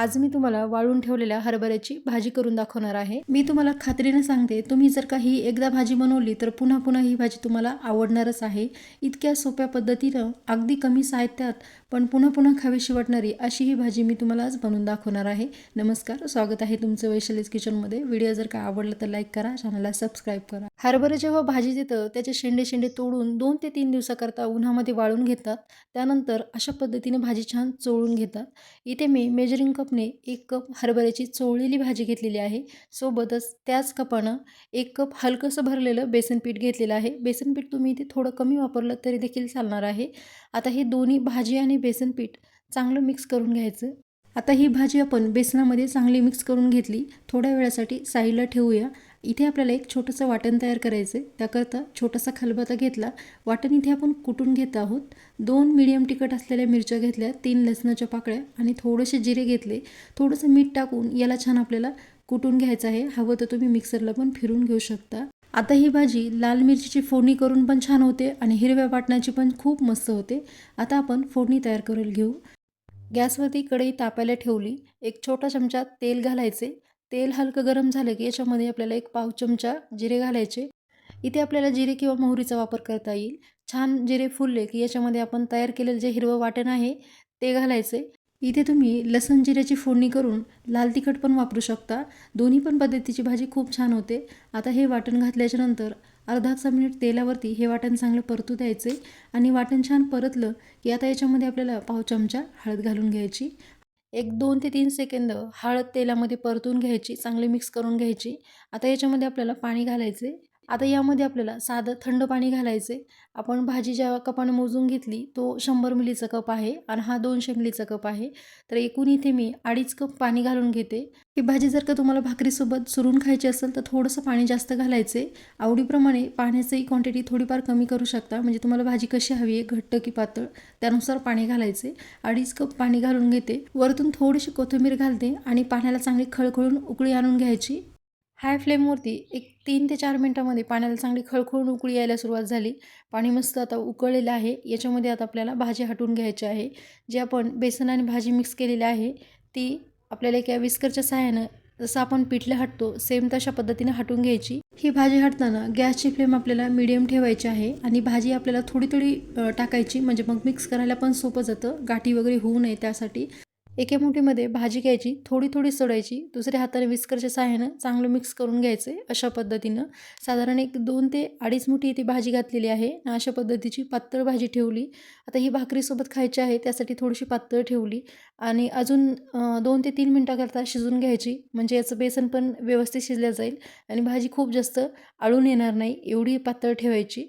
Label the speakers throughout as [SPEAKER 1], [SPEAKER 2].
[SPEAKER 1] आज मी तुम्हाला वाळून ठेवलेल्या हरभऱ्याची भाजी करून दाखवणार आहे. मी तुम्हाला खात्रीने सांगते तुम्ही जर का ही एकदा भाजी बनवली तर पुन्हा पुन्हा ही भाजी तुम्हाला आवडणारच आहे. इतक्या सोप्या पद्धतीनं अगदी कमी साहित्यात पण पुन्हा पुन्हा खावीशी वाटणारी अशी ही भाजी मी तुम्हाला आज बनवून दाखवणार आहे. नमस्कार स्वागत आहे तुमचं वैशालीज किचनमध्ये. व्हिडिओ जर का आवडला तर लाईक करा चॅनलला सबस्क्राईब करा. हरभरं जेव्हा भाजी देतं त्याचे शेंडे शेंडे तोडून दोन ते तीन दिवसाकरता उन्हामध्ये वाळून घेतात. त्यानंतर अशा पद्धतीने भाजी छान चोळून घेतात. इथे मी मेजरिंग कप कपने एक कप हरभऱ्याची चोळलेली भाजी घेतलेली आहे. सोबतच त्याच कपानं एक कप हलकंसं भरलेलं बेसनपीठ घेतलेलं आहे. बेसनपीठ तुम्ही इथे थोडं कमी वापरलं तरी देखील चालणार आहे. आता हे दोन्ही भाजी आणि बेसनपीठ चांगलं मिक्स करून घ्यायचं. आता ही भाजी आपण बेसनामध्ये चांगली मिक्स करून घेतली. थोड्या वेळासाठी साईडला ठेवूया. इथे आपल्याला एक छोटंसं वाटण तयार करायचं आहे. त्याकरता छोटासा खलबाता घेतला. वाटण इथे आपण कुटून घेत आहोत. दोन मिडियम तिखट असलेल्या मिरच्या घेतल्या तीन लसणाच्या पाकळ्या आणि थोडेसे जिरे घेतले. थोडंसं मीठ टाकून याला छान आपल्याला कुटून घ्यायचं आहे. हवं तर तुम्ही मिक्सरला पण फिरून घेऊ शकता. आता ही भाजी लाल मिरचीची फोडणी करून पण छान होते आणि हिरव्या वाटणाची पण खूप मस्त होते. आता आपण फोडणी तयार करून घेऊ. गॅसवरती कढई तापायला ठेवली. एक छोटा चमचा तेल घालायचे. तेल हलकं गरम झालं की याच्यामध्ये आपल्याला एक पाव चमचा जिरे घालायचे. इथे आपल्याला जिरे किंवा मोहरीचा वापर करता येईल. छान जिरे फुलले की याच्यामध्ये आपण तयार केलेलं जे हिरवं वाटण आहे ते घालायचे. इथे तुम्ही लसण जिऱ्याची फोडणी करून लाल तिखट पण वापरू शकता. दोन्ही पण पद्धतीची भाजी खूप छान होते. आता हे वाटण घातल्याच्यानंतर अर्धाचा मिनिट तेलावरती हे वाटण चांगलं परतू द्यायचे आणि वाटण छान परतलं की आता याच्यामध्ये आपल्याला पाव चमचा हळद घालून घ्यायची. एक दोन ते तीन सेकंद हळद तेलामध्ये परतून घ्यायची चांगली मिक्स करून घ्यायची. आता याच्यामध्ये आपल्याला पाणी घालायचे आता यामध्ये आपल्याला साधं थंड पाणी घालायचे आपण भाजी ज्या कपानं मोजून घेतली तो शंभर मिलीचा कप आहे आणि हा दोनशे मिलीचा कप आहे. तर एकूण इथे मी अडीच कप पाणी घालून घेते. ही भाजी जर का तुम्हाला भाकरीसोबत सुरून खायची असेल तर थोडंसं पाणी जास्त घालायचे आवडीप्रमाणे पाण्याची क्वांटिटी थोडीफार कमी करू शकता. म्हणजे तुम्हाला भाजी कशी हवी आहे घट्ट की पातळ त्यानुसार पाणी घालायचे अडीच कप पाणी घालून घेते. वरतून थोडीशी कोथिंबीर घालते आणि पाण्याला चांगली खळखळून उकळी आणून घ्यायची. हाय फ्लेमवरती एक तीन ते चार मिनटामध्ये पाण्याला चांगली खळखळून उकळी यायला सुरुवात झाली. पाणी मस्त आता उकळलेलं आहे. याच्यामध्ये आता आपल्याला भाजी हटवून घ्यायची आहे. जी आपण बेसन आणि भाजी मिक्स केलेली आहे ती आपल्याला एका विस्करच्या सहाय्यानं जसं आपण पिठलं हटतो सेम तशा पद्धतीने हटवून घ्यायची. ही भाजी हटताना गॅसची फ्लेम आपल्याला मिडियम ठेवायची आहे आणि भाजी आपल्याला थोडी थोडी टाकायची. म्हणजे मग मिक्स करायला पण सोपं जातं. गाठी वगैरे होऊ नये त्यासाठी. एके मुठीमध्ये भाजी घ्यायची थोडी थोडी सोडायची दुसऱ्या हाताने विस्करच्या सहाय्यानं चांगलं मिक्स करून घ्यायचं अशा पद्धतीनं. साधारण एक दोन ते अडीच मुठी ती भाजी घातलेली आहे. अशा पद्धतीची पातळ भाजी ठेवली. आता ही भाकरीसोबत खायची आहे त्यासाठी थोडीशी पातळ ठेवली. आणि अजून दोन ते तीन मिनटाकरता शिजून घ्यायची. म्हणजे याचं बेसन पण व्यवस्थित शिजलं जाईल. आणि भाजी खूप जास्त आळून येणार नाही एवढी पातळ ठेवायची.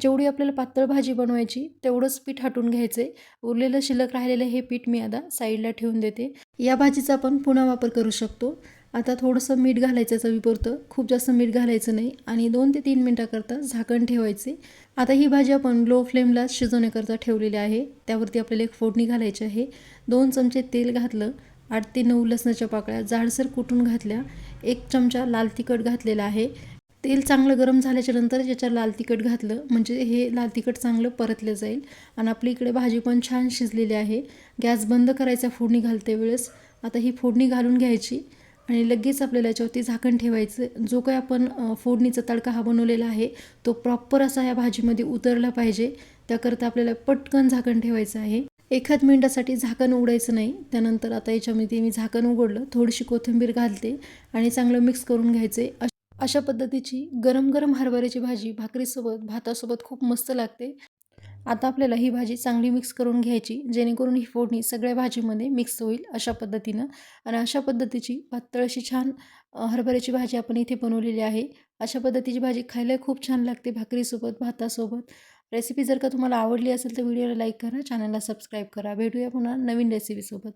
[SPEAKER 1] जेवढी आपल्याला पातळ भाजी बनवायची तेवढंच पीठ हटून घ्यायचे उरलेलं शिल्लक राहिलेलं हे पीठ मी आता साईडला ठेवून देते. या भाजीचा आपण पुन्हा वापर करू शकतो. आता थोडंसं मीठ घालायचं चवीपुरतं. खूप जास्त मीठ घालायचं नाही आणि दोन ते तीन मिनटाकरता झाकण ठेवायचे. आता ही भाजी आपण लो फ्लेमला शिजवण्याकरता ठेवलेली आहे. त्यावरती आपल्याला एक फोडणी घालायची आहे. दोन चमचे तेल घातलं आठ ते नऊ लसणाच्या पाकळ्या जाडसर कुटून घातल्या एक चमचा लाल तिखट घातलेला आहे. तेल चांगलं गरम झाल्याच्यानंतर याच्यावर लाल तिखट घातलं म्हणजे हे लाल तिखट चांगलं परतलं जाईल. आणि आपली इकडे भाजी पण छान शिजलेली आहे. गॅस बंद करायचा फोडणी घालते वेळेस. आता ही फोडणी घालून घ्यायची आणि लगेच आपल्याला याच्यावरती झाकण ठेवायचं. जो काही आपण फोडणीचा तडका हा बनवलेला आहे तो प्रॉपर असा या भाजीमध्ये उतरला पाहिजे. त्याकरता आपल्याला पटकन झाकण ठेवायचं आहे. एखाद मिनटासाठी झाकण उघडायचं नाही. त्यानंतर आता याच्यामध्ये मी झाकण उघडलं. थोडीशी कोथिंबीर घालते आणि चांगलं मिक्स करून घ्यायचे. अशा पद्धतीची गरम गरम हरभऱ्याची भाजी भाकरीसोबत भातासोबत खूप मस्त लागते. आता आपल्याला ही भाजी चांगली मिक्स करून घ्यायची जेणेकरून ही फोडणी सगळ्या भाजीमध्ये मिक्स होईल अशा पद्धतीनं. आणि अशा पद्धतीची पातळ अशी छान हरभऱ्याची भाजी आपण इथे बनवलेली आहे. अशा पद्धतीची भाजी खायला खूप छान लागते भाकरीसोबत भातासोबत. रेसिपी जर का तुम्हाला आवडली असेल तर व्हिडिओला लाईक करा चॅनलला सबस्क्राईब करा. भेटूया पुन्हा नवीन रेसिपीसोबत